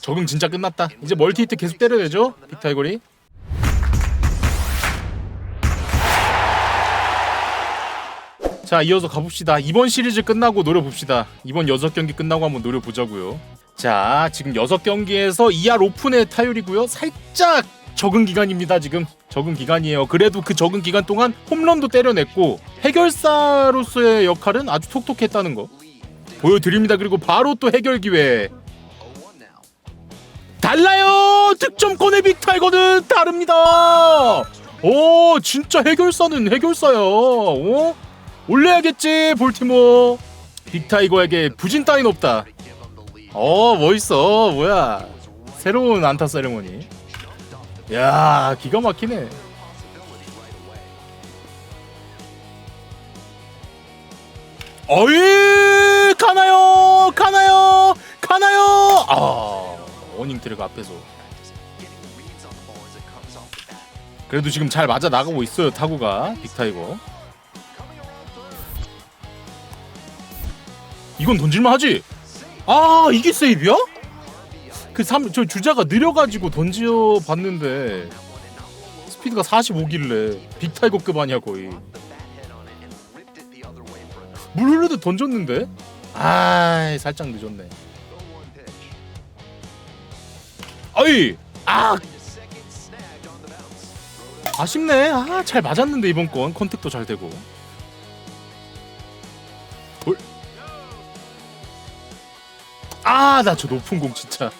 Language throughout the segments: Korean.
적응 진짜 끝났다. 이제 멀티 히트 계속 때려내죠. 빅타이거리. 자 이어서 가봅시다. 이번 시리즈 끝나고 노려봅시다. 이번 여섯 경기 끝나고 한번 노려보자고요. 자 지금 여섯 경기에서 2할 오픈의 타율이고요. 살짝 적응 기간입니다. 지금 적응 기간이에요. 그래도 그 적응 기간 동안 홈런도 때려냈고 해결사로서의 역할은 아주 톡톡했다는 거 보여드립니다. 그리고 바로 또 해결 기회. 달라요. 득점권의 빅타이거는 다릅니다. 오 진짜 해결사는 해결사야. 어? 올려야겠지 볼티모. 빅타이거에게 부진 따윈 없다. 어 멋있어 뭐야 새로운 안타 세레모니. 야 기가 막히네. 어이 가나요 가나요 가나요 아 어닝 트랙 앞에서. 그래도 지금 잘 맞아 나가고 있어요 타구가. 빅타이거. 이건 던질만 하지? 아 이게 세이브야? 그삼저 주자가 느려가지고 던져 봤는데 스피드가 45길래 빅타이거급 아니야 거의. 물 흐르듯 던졌는데? 아 살짝 늦었네 아이 아. 아쉽네. 아 잘 맞았는데 이번 건 컨택도 잘 되고. 아 나 저 높은 공 진짜.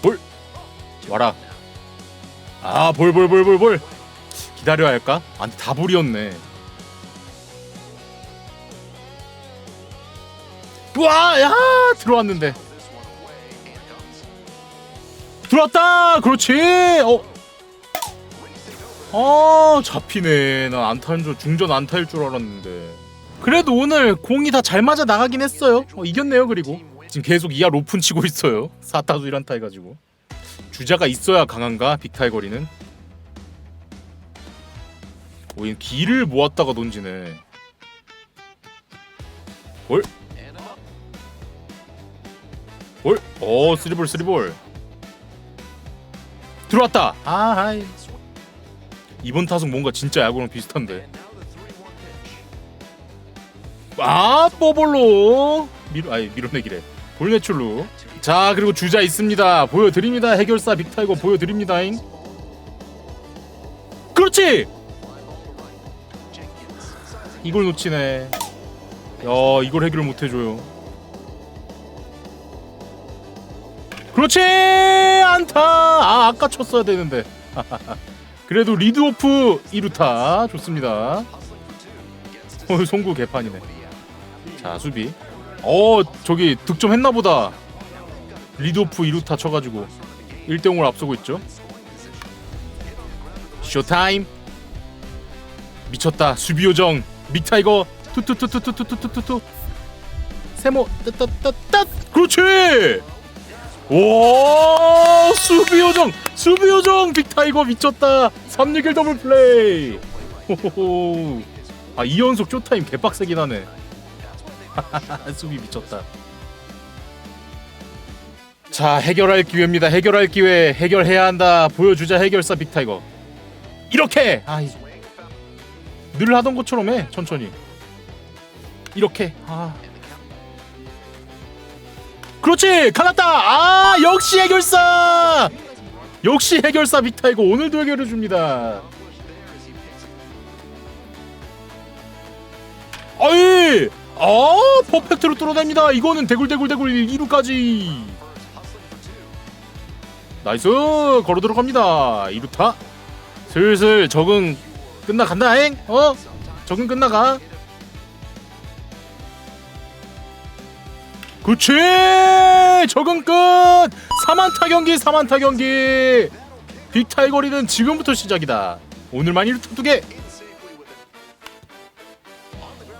볼. 와라. 아 볼 볼 볼 볼볼. 기다려야 할까? 아 근데 다 볼이었네. 우와 야 들어왔는데 들어왔다! 그렇지! 어. 아 잡히네. 난 안타인 줄 중전 안타일 줄 알았는데. 그래도 오늘 공이 다 잘 맞아 나가긴 했어요. 어, 이겼네요 그리고. 지금 계속 2할 오픈 치고 있어요. 4타수 1안타 해가지고. 주자가 있어야 강한가 빅타이거리는? 오이 기를 모았다가 던지네. 볼. 볼? 오 쓰리볼 쓰리볼 들어왔다. 아 하이. 이번 타석 뭔가 진짜 야구랑 비슷한데. 아 뽀볼로. 밀 아니 밀어내기래. 볼매출로 자 그리고 주자 있습니다. 보여드립니다. 해결사 빅타이거 보여드립니다잉. 그렇지! 이걸 놓치네. 야 이걸 해결 못 해줘요. 그렇지! 안타 아 아까 쳤어야 되는데. 그래도 리드오프 2루타. 좋습니다. 어 송구 개판이네. 자 수비. 어 저기 득점 했나 보다. 리드오프 2루타 쳐가지고 1대0으로 앞서고 있죠. 쇼타임. 미쳤다. 수비 요정. 믹타이거. 투투투투투투투투투. 세모. 따따따따 그렇지! 오 수비 요정 수비 요정 빅타이거 미쳤다. 361 더블 플레이. 아 2연속 쇼타임 개빡세긴 하네. 수비 미쳤다. 자 해결할 기회입니다. 해결할 기회. 해결해야 한다. 보여주자 해결사 빅타이거. 이렇게! 아, 이- 늘 하던 것처럼 해 천천히. 이렇게. 아. 그렇지! 갈았다! 아 역시 해결사 역시 해결사 빅타이거 오늘도 해결해 줍니다. 아이! 아 퍼펙트로 뚫어냅니다. 이거는 대굴대굴대굴 2루까지. 나이스! 걸어 들어갑니다. 2루타. 슬슬 적응 끝나간다잉 어? 적응 끝나가. 그치! 적응 끝 3안타 경기 3안타 경기. 빅타이거리는 지금부터 시작이다. 오늘만 1루 두개.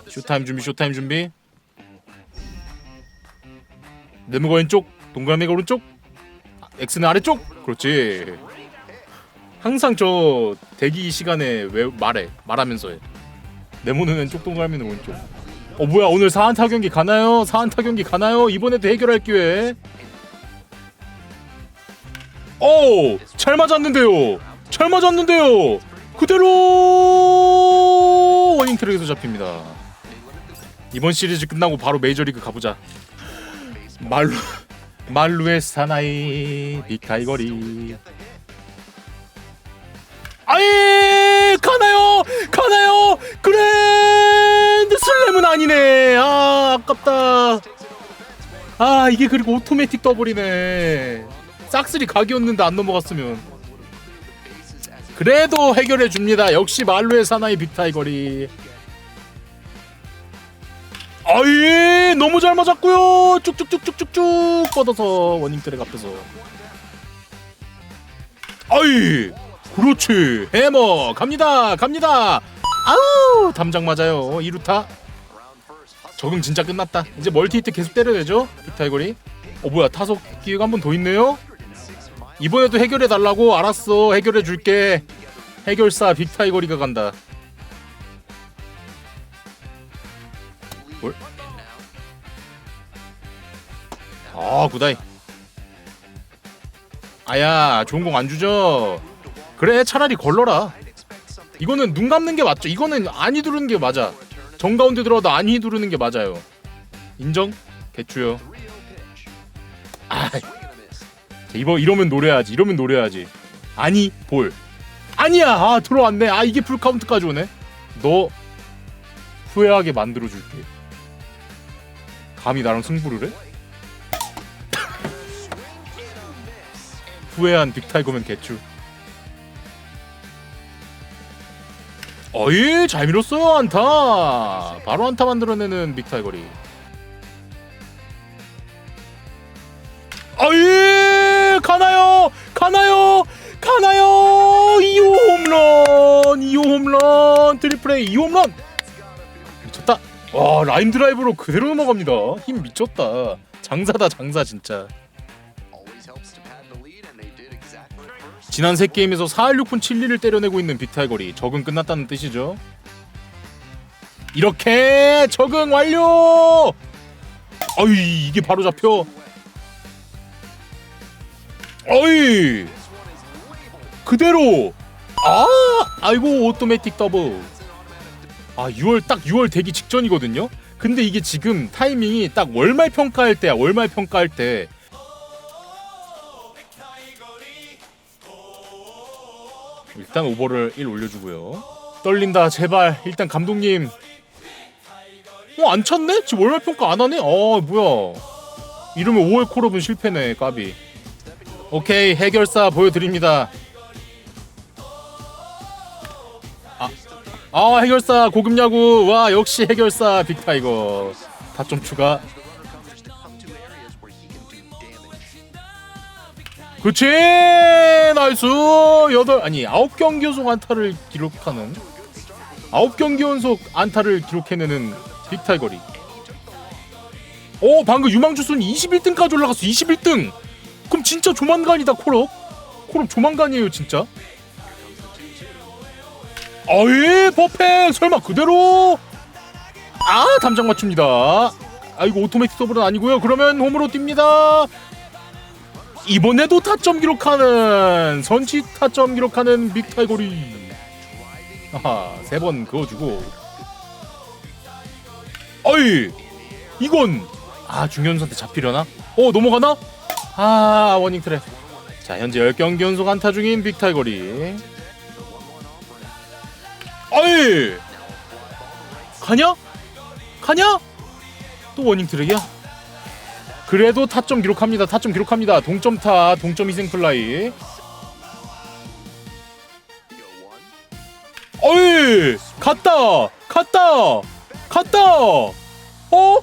쇼타임 준비 쇼타임 준비. 네모가 왼쪽 동그라미가 오른쪽. 아, X는 아래쪽. 그렇지. 항상 저 대기 시간에 왜 말해 말하면서 해. 네모는 왼쪽 동그라미는 오른쪽. 어 뭐야 오늘 4안타 경기 가나요? 4안타 경기 가나요? 이번에도 해결할 기회 오, 잘 맞았는데요. 잘 맞았는데요. 그대로 워닝 트랙에서 잡힙니다. 이번 시리즈 끝나고 바로 메이저리그 가보자. 말루 말루의 사나이 빅타이거리. 아예 가나요 가나요 그랜드 슬램은 아니네 아 아깝다 아 이게 그리고 오토매틱 더블이네 싹쓸이 각이었는데 안 넘어갔으면. 그래도 해결해 줍니다. 역시 말루의 사나이 빅타이거리. 아예 너무 잘 맞았고요. 쭉쭉쭉쭉쭉쭉 뻗어서 워닝트랙 앞에서. 아이 그렇지. 해머 갑니다 갑니다. 아우 담장 맞아요. 2루타. 적응 진짜 끝났다. 이제 멀티 히트 계속 때려내죠 빅타이거리. 어 뭐야 타석 기회가 한 번 더 있네요 이번에도 해결해 달라고 알았어. 해결해 줄게. 해결사 빅타이거리가 간다. 뭘? 아 구다이. 아야 좋은 공 안 주죠? 그래 차라리 걸러라. 이거는 눈 감는 게 맞죠. 이거는 안이 두르는 게 맞아. 정 가운데 들어가도 안이 두르는 게 맞아요. 인정? 개추요. 아 이거 이러면 노려야지 이러면 노려야지. 아니 볼. 아니야! 아 들어왔네. 아 이게 풀 카운트까지 오네. 너 후회하게 만들어 줄게. 감히 나랑 승부를 해? 후회한 빅타이거면 개추 어이 잘 밀었어요 안타. 바로 안타 만들어내는 빅타이거리. 어이 가나요? 가나요? 가나요? 2호 홈런 2호 홈런 트리플 A 2호 홈런. 미쳤다. 와 라인 드라이브로 그대로 넘어갑니다. 힘 미쳤다. 장사다 장사 진짜. 지난 세 게임에서 416분 72를 때려내고 있는 빅타이거리. 적응 끝났다는 뜻이죠. 이렇게 적응 완료. 어이 이게 바로 잡혀. 어이 그대로. 아 아이고 오토매틱 더블. 아 6월 딱 6월 되기 직전이거든요. 근데 이게 지금 타이밍이 딱 월말 평가할 때야 월말 평가할 때. 일단 오버를 1 올려주고요. 떨린다 제발 일단 감독님. 어안 찼네? 지금 월말 평가 안 하네? 어 뭐야? 이러면 5월 콜업은 실패네 까비. 오케이 해결사 보여드립니다. 아, 아 해결사 고급 야구 와 역시 해결사 빅타이거 다점 추가. 그렇지 나이스 여덟 아니 아홉 경기 연속 안타를 기록하는 아홉 경기 연속 안타를 기록해내는 빅타이거리. 오 방금 유망주 순위 21등까지 올라갔어 21등. 그럼 진짜 조만간이다 콜업. 콜업 조만간이에요 진짜. 어이 퍼펙 설마 그대로 아 담장 맞춥니다. 아 이거 오토매틱 서브는 아니고요. 그러면 홈으로 뜁니다. 이번에도 타점 기록하는 선취 타점 기록하는 빅타이거리 아하 세 번 그어주고 어이 이건 아 중견수한테 잡히려나? 어 넘어가나? 아 워닝 트랩 자 현재 10경기 연속 안타 중인 빅타이거리 어이 가냐? 가냐? 또 워닝 트랙이야? 그래도 타점 기록합니다. 타점 기록합니다. 동점 타, 동점 희생 플라이. 어이, 갔다, 갔다, 갔다. 어?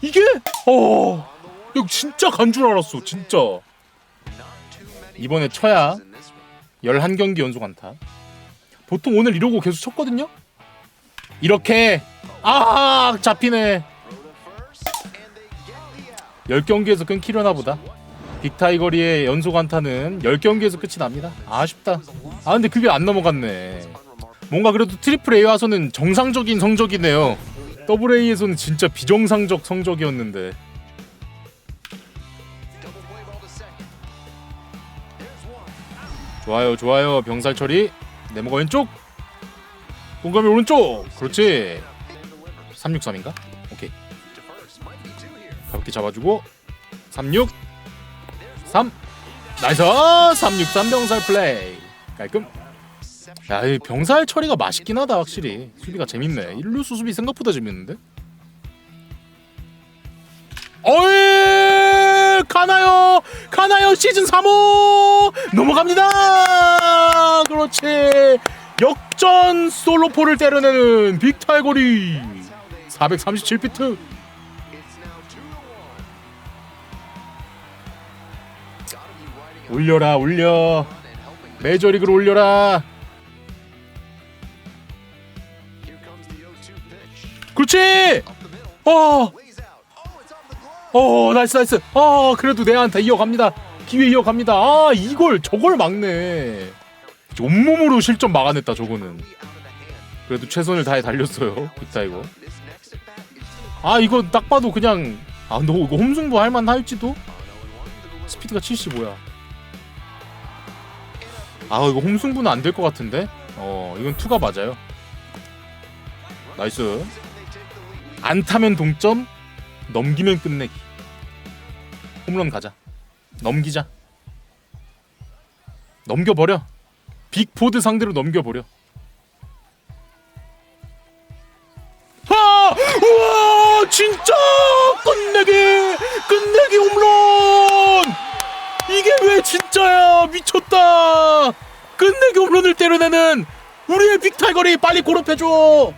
이게? 어, 이거 진짜 간 줄 알았어, 진짜. 이번에 쳐야 11경기 연속 안타. 보통 오늘 이러고 계속 쳤거든요? 이렇게, 아, 잡히네. 10경기에서 끊기려나 보다. 빅타이거리의 연속 안타는 10경기에서 끝이 납니다. 아쉽다. 아 근데 그게 안 넘어갔네. 뭔가 그래도 트리플 A 와서는 정상적인 성적이네요. 더블 A에서는 진짜 비정상적 성적이었는데. 좋아요 좋아요. 병살 처리. 네모가 왼쪽. 공감이 오른쪽. 그렇지. 363인가? 오케이. 가볍게 잡아주고. 36 3 나이스. 363 병살 플레이. 깔끔. 야 이 병살 처리가 맛있긴 하다 확실히. 수비가 재밌네. 일루수 수비 생각보다 재밌는데? 어이 가나요? 가나요? 시즌 3호! 넘어갑니다! 그렇지. 역전 솔로포를 때려내는 빅탈고리. 437피트. 올려라 올려. 메이저리그로 올려라. 그렇지! 어 어 나이스 나이스. 아 그래도 내 안타 이어갑니다. 기회 이어갑니다. 아 이걸 저걸 막네. 온몸으로 실점 막아냈다 저거는. 그래도 최선을 다해 달렸어요 빅타이거. 아 이거 딱 봐도 그냥 아 너 이거 홈승부 할만 할지도? 스피드가 75야. 아 이거 홈승부는 안 될 것 같은데? 어 이건 투가 맞아요. 나이스. 안 타면 동점 넘기면 끝내기. 홈런 가자. 넘기자. 넘겨버려. 빅포드 상대로 넘겨버려. 아! 우와! 진짜 끝내기! 끝내기 홈런! 이게 왜 진짜야? 미쳤다! 끝내기 홈런을 때려내는 우리의 빅타이거리 빨리 골업해줘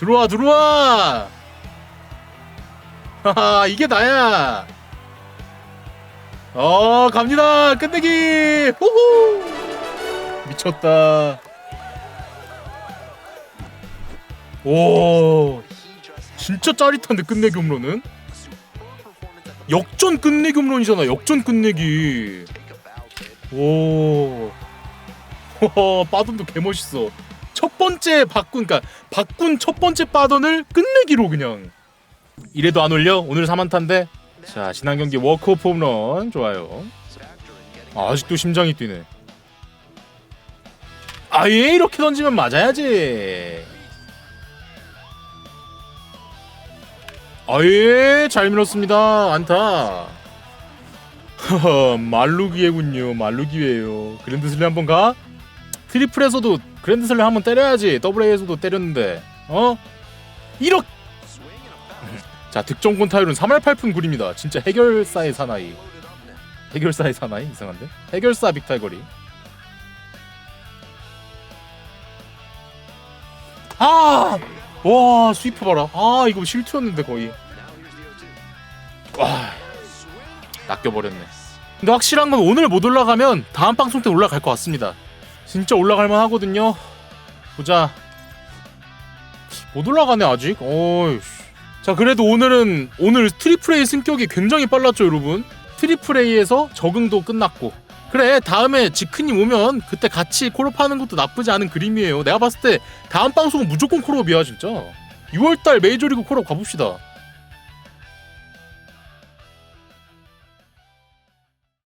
들어와 들어와! 하하 이게 나야! 어 갑니다! 끝내기! 호호! 미쳤다. 오 진짜 짜릿한데 끝내기 홈런은? 역전 끝내기 홈런이잖아 역전 끝내기. 오. 빠돈도 개멋있어 첫 번째 바꾼 그러니까 바꾼 첫 번째 빠던을 끝내기로 그냥. 이래도 안 올려? 오늘 3안타인데? 자 지난 경기 워크오프 홈런. 좋아요. 아, 아직도 심장이 뛰네. 아예 이렇게 던지면 맞아야지. 아예 잘 밀었습니다 안타. 말루기회군요 말루기회예요. 그랜드슬램 한번 가? 트리플에서도 그랜드슬램 한번 때려야지. 더블 A에서도 때렸는데. 어? 이렇게 자 득점권 타율은 3할 8푼 9입니다. 진짜 해결사의 사나이. 해결사의 사나이? 이상한데? 해결사 빅타이거리. 아 와 스위프 봐라. 아 이거 실투였는데 거의. 와 낚여버렸네. 근데 확실한 건 오늘 못 올라가면 다음 방송 때 올라갈 것 같습니다 진짜 올라갈만 하거든요. 보자. 못 올라가네 아직. 어이씨. 자 그래도 오늘은 오늘 트리플 A 승격이 굉장히 빨랐죠 여러분? 트리플 A에서 적응도 끝났고. 그래 다음에 지크님 오면 그때 같이 콜업 하는 것도 나쁘지 않은 그림이에요. 내가 봤을 때 다음 방송은 무조건 콜업이야 진짜. 6월달 메이저리그 콜업 가봅시다